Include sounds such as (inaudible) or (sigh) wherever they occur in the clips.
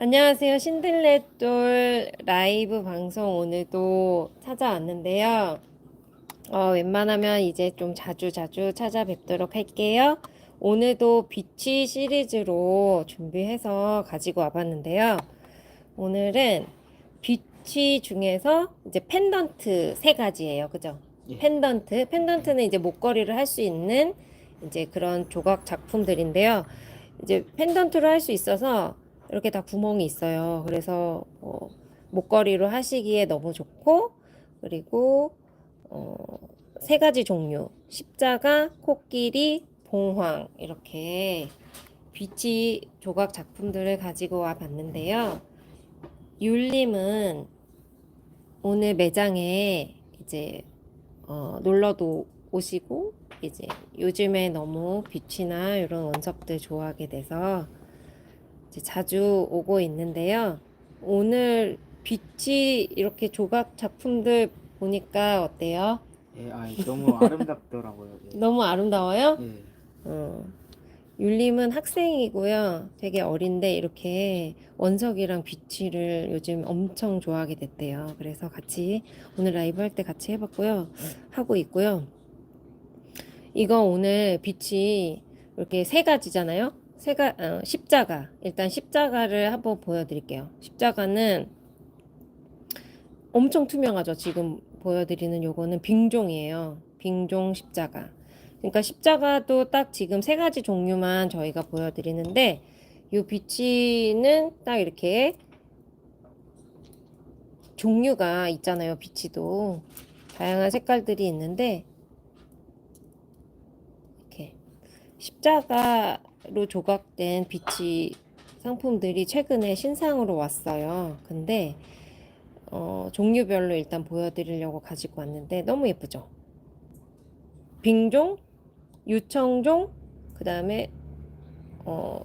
안녕하세요. 신들레돌 라이브 방송 오늘도 찾아왔는데요. 어, 웬만하면 이제 좀 자주 자주 찾아뵙도록 할게요. 오늘도 비치 시리즈로 준비해서 가지고 와봤는데요. 오늘은 비치 중에서 이제 펜던트 세 가지예요. 그죠? 예. 펜던트. 펜던트는 이제 목걸이를 할 수 있는 이제 그런 조각 작품들인데요. 이제 펜던트로 할 수 있어서 이렇게 다 구멍이 있어요. 그래서 어, 목걸이로 하시기에 너무 좋고 그리고 어, 세 가지 종류 십자가, 코끼리, 봉황 이렇게 비치 조각 작품들을 가지고 와 봤는데요. 율림은 오늘 매장에 이제 어, 놀러도 오시고 이제 요즘에 너무 빛이나 이런 원석들 좋아하게 돼서 자주 오고 있는데요. 오늘 빛이 이렇게 조각 작품들 보니까 어때요? 예, 아, 너무 아름답더라고요. 예. (laughs) 너무 아름다워요? 예. 어. 율림은 학생이고요. 되게 어린데 이렇게 원석이랑 비치를 요즘 엄청 좋아하게 됐대요. 그래서 같이 오늘 라이브 할 때 같이 해봤고요. 하고 있고요. 이거 오늘 빛이 이렇게 세 가지잖아요. 세 가, 어, 십자가. 일단 십자가를 한번 보여드릴게요. 십자가는 엄청 투명하죠. 지금 보여드리는 요거는 빙종이에요. 빙종 십자가. 그러니까 십자가도 딱 지금 세 가지 종류만 저희가 보여드리는데 요 비치는 딱 이렇게 종류가 있잖아요. 비치도 다양한 색깔들이 있는데 이렇게 십자가 로 조각된 비치 상품들이 최근에 신상으로 왔어요. 근데 어, 종류별로 일단 보여드리려고 가지고 왔는데 너무 예쁘죠? 빙종, 유청종, 그 다음에 어,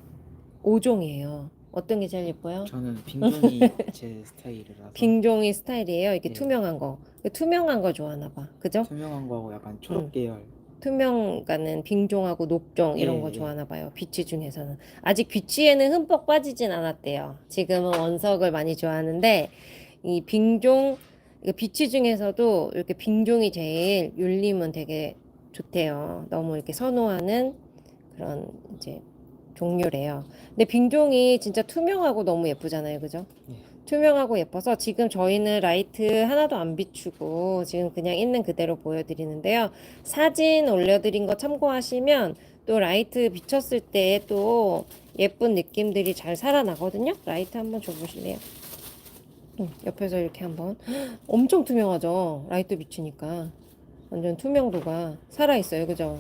오종이에요. 어떤 게 제일 예뻐요? 저는 빙종이 (laughs) 제 스타일이라서 빙종이 스타일이에요. 이게 예. 투명한 거. 투명한 거 좋아하나 봐. 그죠? 투명한 거하고 약간 초록 음. 계열. 투명가는 빙종하고 녹종 이런 예, 거 예. 좋아하나 봐요. 비치 중에서는. 아직 비치에는 흠뻑 빠지진 않았대요. 지금은 원석을 많이 좋아하는데 이 빙종 이거 비치 중에서도 이렇게 빙종이 제일 율림은 되게 좋대요. 너무 이렇게 선호하는 그런 이제 종류래요. 근데 빙종이 진짜 투명하고 너무 예쁘잖아요. 그죠? 예. 투명하고 예뻐서 지금 저희는 라이트 하나도 안 비추고 지금 그냥 있는 그대로 보여드리는데요. 사진 올려드린 거 참고하시면 또 라이트 비쳤을 때 또 예쁜 느낌들이 잘 살아나거든요. 라이트 한번 줘보실래요? 응, 옆에서 이렇게 한번 엄청 투명하죠. 라이트 비추니까 완전 투명도가 살아있어요. 그죠?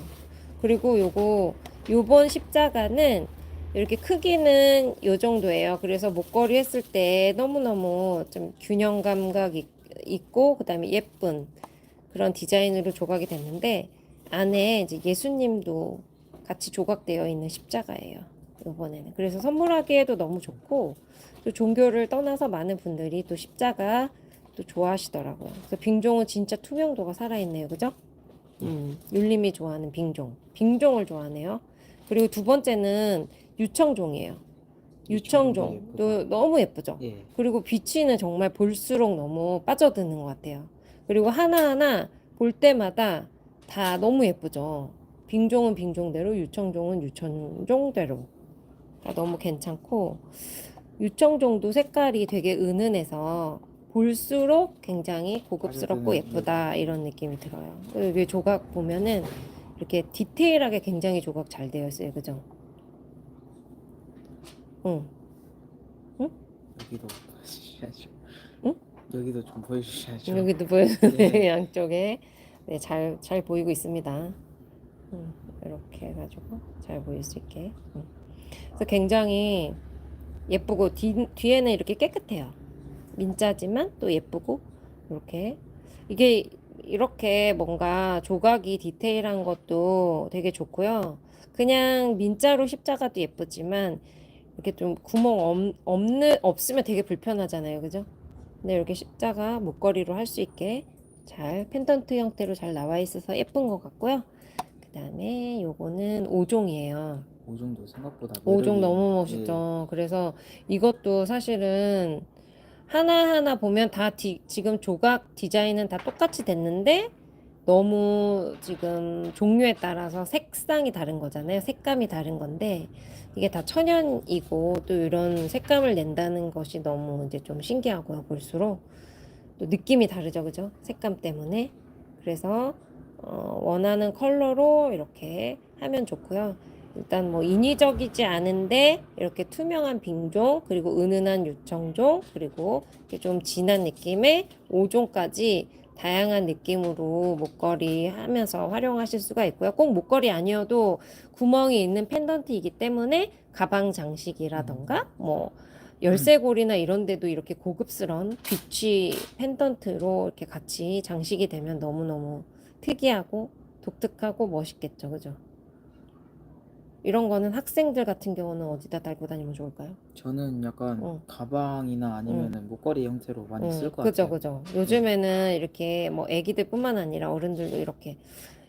그리고 요거 요번 십자가는 이렇게 크기는 요 정도예요. 그래서 목걸이 했을 때 너무너무 좀 균형 감각 있- 있고 그다음에 예쁜 그런 디자인으로 조각이 됐는데 안에 이제 예수님도 같이 조각되어 있는 십자가예요. 이번에는 그래서 선물하기에도 너무 좋고 또 종교를 떠나서 많은 분들이 또 십자가 또 좋아하시더라고요. 그래서 빙종은 진짜 투명도가 살아있네요. 그죠? 음, 율림이 좋아하는 빙종. 빙종을 좋아하네요. 그리고 두 번째는 유청종이에요. 유청종도 유청종도 너무 예쁘죠? 예. 그리고 비치는 정말 볼수록 너무 빠져드는 것 같아요. 그리고 하나하나 볼 때마다 다 너무 예쁘죠. 빙종은 빙종대로, 유청종은 유청종대로. 다 너무 괜찮고, 유청종도 색깔이 되게 은은해서 볼수록 굉장히 고급스럽고 예쁘다 이런 느낌이 들어요. 여기 조각 보면은 이렇게 디테일하게 굉장히 조각 잘 되어 있어요. 그죠? 응. 여기도 보여주셔야죠. 응? 여기도 좀 보여주셔야죠. 여기도 보여주네 네. 양쪽에 네, 잘, 잘 보이고 있습니다. 음, 이렇게 해가지고 잘 보일 수 있게. 음. 그래서 굉장히 예쁘고 뒤, 뒤에는 이렇게 깨끗해요. 민자지만 또 예쁘고 이렇게 이게 이렇게 뭔가 조각이 디테일한 것도 되게 좋고요. 그냥 민자로 십자가도 예쁘지만 이렇게 좀 구멍 없, 없는 없으면 되게 불편하잖아요. 그죠? 근데 이렇게 십자가 목걸이로 할 수 있게 잘 펜던트 형태로 잘 나와 있어서 예쁜 것 같고요. 그 다음에 요거는 5종이에요. 5종도 생각보다 5종 매력이- 너무 예, 멋있죠. 그래서 이것도 사실은 하나하나 보면 다 디- 지금 조각 디자인은 다 똑같이 됐는데 너무 지금 종류에 따라서 색상이 다른 거잖아요. 색감이 다른 건데 이게 다 천연이고 또 이런 색감을 낸다는 것이 너무 이제 좀 신기하고요. 볼수록 또 느낌이 다르죠. 그죠? 색감 때문에. 그래서 어, 원하는 컬러로 이렇게 하면 좋고요. 일단 뭐 인위적이지 않은데 이렇게 투명한 빙종 그리고 은은한 유청종 그리고 좀 진한 느낌의 5종까지 다양한 느낌으로 목걸이 하면서 활용하실 수가 있고요. 꼭 목걸이 아니어도 구멍이 있는 펜던트이기 때문에 가방 장식이라던가 뭐 열쇠고리나 이런 데도 이렇게 고급스러운 비치 펜던트로 이렇게 같이 장식이 되면 너무너무 특이하고 독특하고 멋있겠죠. 그죠? 이런 거는 학생들 같은 경우는 어디다 달고 다니면 좋을까요? 저는 약간 응. 가방이나 아니면 은 목걸이 형태로 많이 응, 쓸것 그죠, 같아요. 그죠. 요즘에는 이렇게 뭐 애기들뿐만 아니라 어른들도 이렇게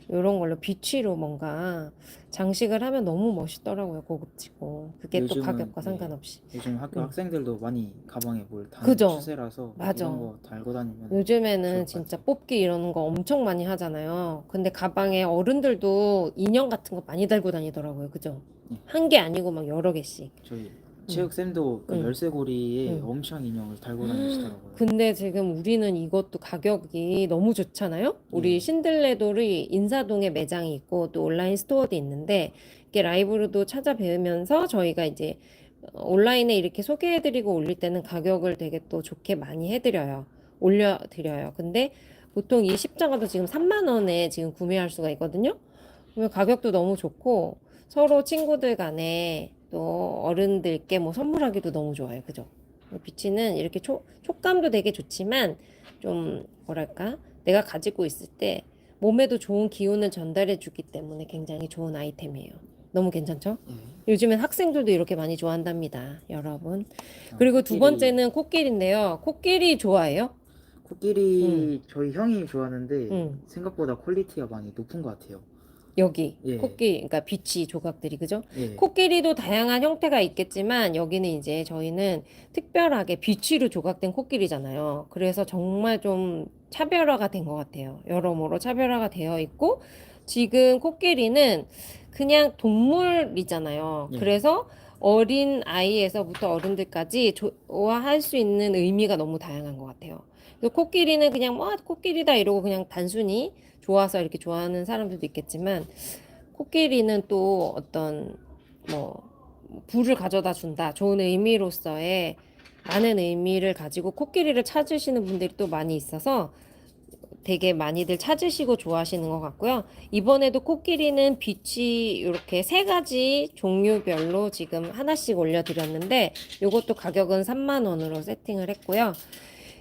이런 걸로 비치로 뭔가 장식을 하면 너무 멋있더라고요. 고급지고. 그게 또 요즘은, 가격과 네. 상관없이. 요즘 학교 응. 학생들도 많이 가방에 뭘 그죠. 추세라서 맞아. 이런 거 달고 다니면 요즘에는 진짜 뽑기 이러는 거 엄청 많이 하잖아요. 근데 가방에 어른들도 인형 같은 거 많이 달고 다니더라고요. 그죠? 네. 한 개 아니고 막 여러 개씩. 저희 체육 쌤도 그 응. 열쇠고리에 응. 엄청 인형을 달고 다니시더라고요. 근데 지금 우리는 이것도 가격이 너무 좋잖아요. 우리 네. 신들레돌이 인사동에 매장이 있고 또 온라인 스토어도 있는데 이게 라이브로도 찾아뵈면서 저희가 이제 어, 온라인에 이렇게 소개해드리고 올릴 때는 가격을 되게 또 좋게 많이 해드려요. 올려드려요. 근데 보통 이 십자가도 지금 3만 원에 지금 구매할 수가 있거든요. 그러면 가격도 너무 좋고 서로 친구들 간에 또 어른들께 뭐 선물하기도 너무 좋아요. 그죠? 비치는 이렇게 촉, 촉감도 되게 좋지만 좀 뭐랄까 내가 가지고 있을 때 몸에도 좋은 기운을 전달해 주기 때문에 굉장히 좋은 아이템이에요. 너무 괜찮죠? 예. 요즘엔 학생들도 이렇게 많이 좋아한답니다, 여러분. 아, 그리고 두 코끼리- 번째는 코끼리인데요. 코끼리 좋아해요? 코끼리 저희 형이 좋아하는데 응. 생각보다 퀄리티가 많이 높은 것 같아요. 여기 예. 코끼리, 그러니까 비치 조각들이 그죠? 예. 코끼리도 다양한 형태가 있겠지만 여기는 이제 저희는 특별하게 비치로 조각된 코끼리잖아요. 그래서 정말 좀 차별화가 된 것 같아요. 여러모로 차별화가 되어 있고 지금 코끼리는 그냥 동물이잖아요. 예. 그래서 어린 아이에서부터 어른들까지 좋아할 수 있는 의미가 너무 다양한 것 같아요. 코끼리는 그냥 뭐 아, 코끼리다 이러고 그냥 단순히 좋아서 이렇게 좋아하는 사람들도 있겠지만 코끼리는 또 어떤 뭐 불을 가져다 준다 좋은 의미로서의 많은 의미를 가지고 코끼리를 찾으시는 분들이 또 많이 있어서 되게 많이들 찾으시고 좋아하시는 것 같고요. 이번에도 코끼리는 빛이 이렇게 세 가지 종류별로 지금 하나씩 올려드렸는데 이것도 가격은 3만 원으로 세팅을 했고요.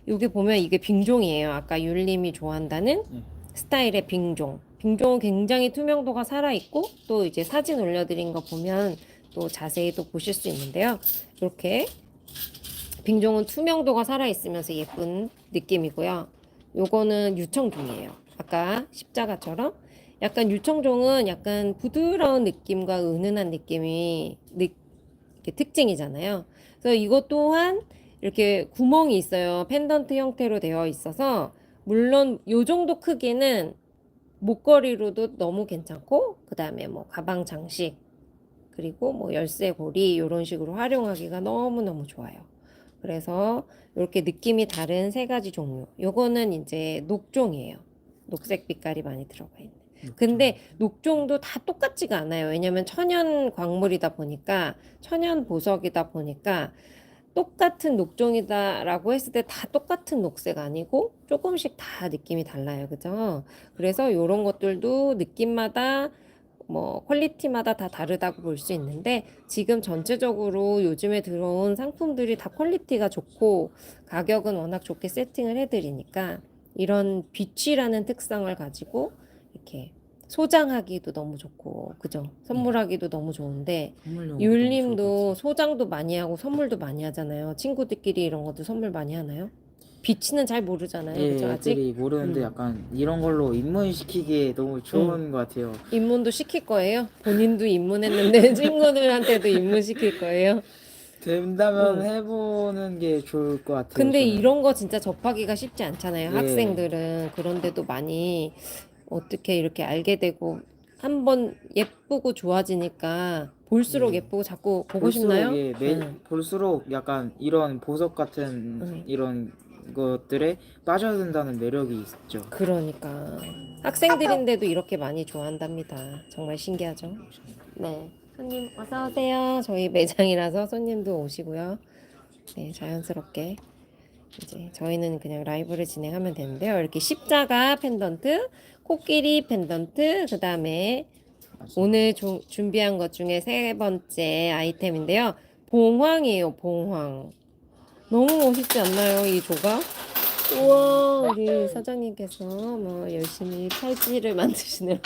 여기 보면 이게 빙종이에요. 아까 율림이 좋아한다는 네. 스타일의 빙종. 빙종은 굉장히 투명도가 살아있고 또 이제 사진 올려드린 거 보면 또 자세히 또 보실 수 있는데요. 이렇게 빙종은 투명도가 살아있으면서 예쁜 느낌이고요. 요거는 유청종이에요. 아까 십자가처럼 약간 유청종은 약간 부드러운 느낌과 은은한 느낌이 느, 특징이잖아요. 그래서 이것 또한 이렇게 구멍이 있어요. 펜던트 형태로 되어 있어서 물론 요 정도 크기는 목걸이로도 너무 괜찮고 그 다음에 뭐 가방 장식 그리고 뭐 열쇠 고리 이런 식으로 활용하기가 너무너무 좋아요. 그래서 이렇게 느낌이 다른 세 가지 종류. 요거는 이제 녹종이에요. 녹색 빛깔이 많이 들어가 있는. 근데 녹종도 다 똑같지가 않아요. 왜냐면 천연 광물이다 보니까 천연 보석이다 보니까 똑같은 녹종이다라고 했을 때 다 똑같은 녹색 아니고 조금씩 다 느낌이 달라요. 그죠? 그래서 이런 것들도 느낌마다 뭐 퀄리티마다 다 다르다고 볼 수 있는데 지금 전체적으로 요즘에 들어온 상품들이 다 퀄리티가 좋고 가격은 워낙 좋게 세팅을 해드리니까 이런 비치라는 특성을 가지고 이렇게 소장하기도 너무 좋고 그죠? 선물하기도 너무 좋은데 율님도 소장도 많이 하고 선물도 많이 하잖아요. 친구들끼리 이런 것도 선물 많이 하나요? 비치는 잘 모르잖아요. 예, 그죠? 아직 애들이 모르는데 음. 약간 이런 걸로 입문시키기에 너무 좋은 것 같아요. 입문도 시킬 거예요. 본인도 입문했는데 (laughs) 친구들한테도 입문시킬 거예요. 된다면 음. 해보는 게 좋을 것 같아요. 근데 저는. 이런 거 진짜 접하기가 쉽지 않잖아요. 예. 학생들은 그런데도 많이 어떻게 이렇게 알게 되고 한번 예쁘고 좋아지니까 볼수록 예. 예쁘고 자꾸 보고 볼수록 싶나요? 예, 매, 응. 볼수록 약간 이런 보석 같은 음. 이런 것들에 빠져든다는 매력이 있죠. 그러니까 학생들인데도 이렇게 많이 좋아한답니다. 정말 신기하죠? 네. 손님 어서 오세요. 저희 매장이라서 손님도 오시고요. 네, 자연스럽게 이제 저희는 그냥 라이브를 진행하면 되는데요. 이렇게 십자가 펜던트, 코끼리 펜던트, 그 다음에 오늘 조- 준비한 것 중에 세 번째 아이템인데요. 봉황이에요, 봉황. 너무 멋있지 않나요, 이 조각? 우와, 우리 사장님께서 뭐 열심히 팔찌를 (laughs) 만드시네요.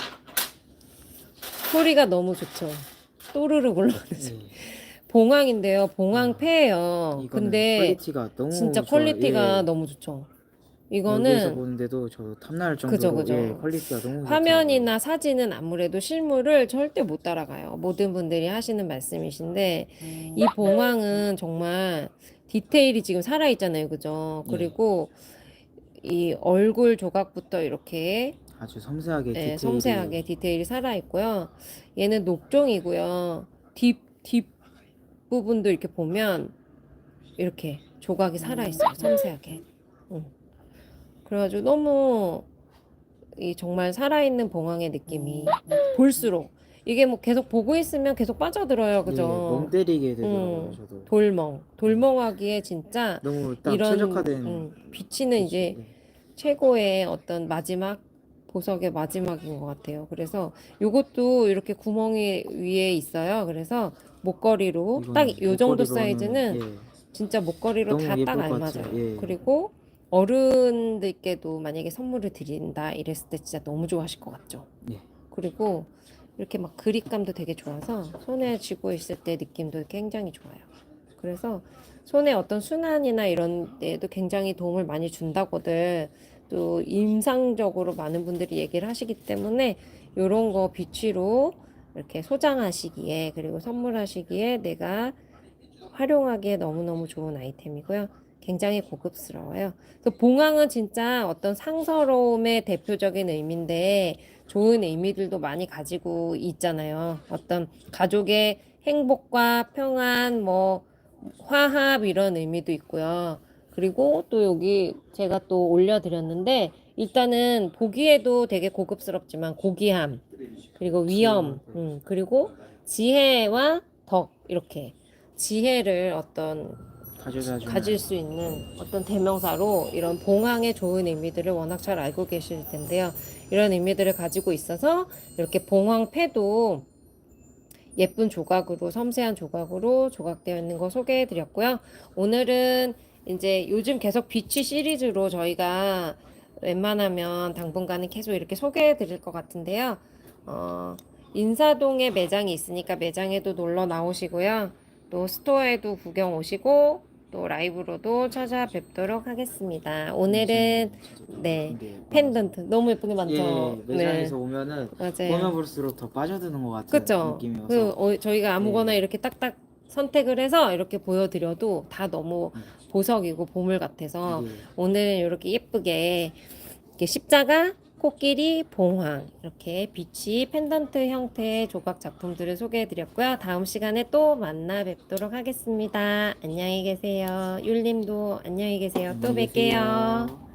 소리가 너무 좋죠. 또르르 굴러가는 소리. 예, 봉황인데요. 봉황 패예요. 이거는 근데 퀄리티가 너무 진짜 좋아요. 퀄리티가 예. 너무 좋죠. 여기서 이거는 보는데도 저 탐날 정도로 그죠, 그죠. 예, 퀄리티가 너무 화면이나 사진은 아무래도 실물을 절대 못 따라가요. 모든 분들이 하시는 말씀이신데 이 봉황은 정말 디테일이 지금 살아 있잖아요. 그죠? 네. 그리고 이 얼굴 조각부터 이렇게. 아주 섬세하게 네, 디테일이 섬세하게 디테일이 살아 있고요. 얘는 녹종이고요. 뒷, 뒷 부분도 이렇게 보면 이렇게 조각이 살아 있어요. 섬세하게. 응. 그래가지고 너무 이 정말 살아있는 봉황의 느낌이 볼수록 이게 뭐 계속 보고 있으면 계속 빠져들어요. 예, 그죠? 멍 때리게 되더라고요. 음. 저도 돌멍. 돌멍하기에 진짜 너무 딱 이런 최적화된 음, 비치는 이제 예. 최고의 어떤 마지막 보석의 마지막인 것 같아요. 그래서 요것도 이렇게 구멍이 위에 있어요. 그래서 목걸이로 딱요 정도 사이즈는 예, 진짜 목걸이로 너무 다 예쁠 딱것 알맞아요. 예. 그리고 어른들께도 만약에 선물을 드린다 이랬을 때 진짜 너무 좋아하실 것 같죠. 예. 그리고 이렇게 막 그립감도 되게 좋아서 손에 쥐고 있을 때 느낌도 굉장히 좋아요. 그래서 손에 어떤 순환이나 이런 데도 굉장히 도움을 많이 준다고들 또 임상적으로 많은 분들이 얘기를 하시기 때문에 이런 거 비치로 이렇게 소장하시기에 그리고 선물하시기에 내가 활용하기에 너무너무 좋은 아이템이고요. 굉장히 고급스러워요. 그래서 봉황은 진짜 어떤 상서로움의 대표적인 의미인데 좋은 의미들도 많이 가지고 있잖아요. 어떤 가족의 행복과 평안, 뭐 화합 이런 의미도 있고요. 그리고 또 여기 제가 또 올려드렸는데 일단은 보기에도 되게 고급스럽지만 고귀함 그리고 위엄 음, 그리고 지혜와 덕 이렇게 지혜를 어떤 가져다 주는 가질 수 있는 어떤 대명사로 이런 봉황의 좋은 의미들을 워낙 잘 알고 계실 텐데요. 이런 의미들을 가지고 있어서 이렇게 봉황패도 예쁜 조각으로 섬세한 조각으로 조각되어 있는 거 소개해 드렸고요. 오늘은 이제 요즘 계속 비치 시리즈로 저희가 웬만하면 당분간은 계속 이렇게 소개해 드릴 것 같은데요. 어, 인사동에 매장이 있으니까 매장에도 놀러 나오시고요. 또 스토어에도 구경 오시고 또 라이브로도 찾아뵙도록 하겠습니다. 오늘은 네 근데 펜던트 너무 예쁜 게 많죠. 예, 매장에서 오면은 맞아요. 보면 볼수록 더 빠져드는 것 같은 그렇죠. 느낌이어서 그 어, 저희가 아무거나 네. 이렇게 딱딱 선택을 해서 이렇게 보여드려도 다 너무 음. 보석이고 보물 같아서 예, 오늘은 이렇게 예쁘게 이렇게 십자가, 코끼리, 봉황 이렇게 비치 펜던트 형태의 조각 작품들을 소개해 드렸고요. 다음 시간에 또 만나 뵙도록 하겠습니다. 안녕히 계세요. 율님도 안녕히 계세요. 또 뵐게요. 계세요.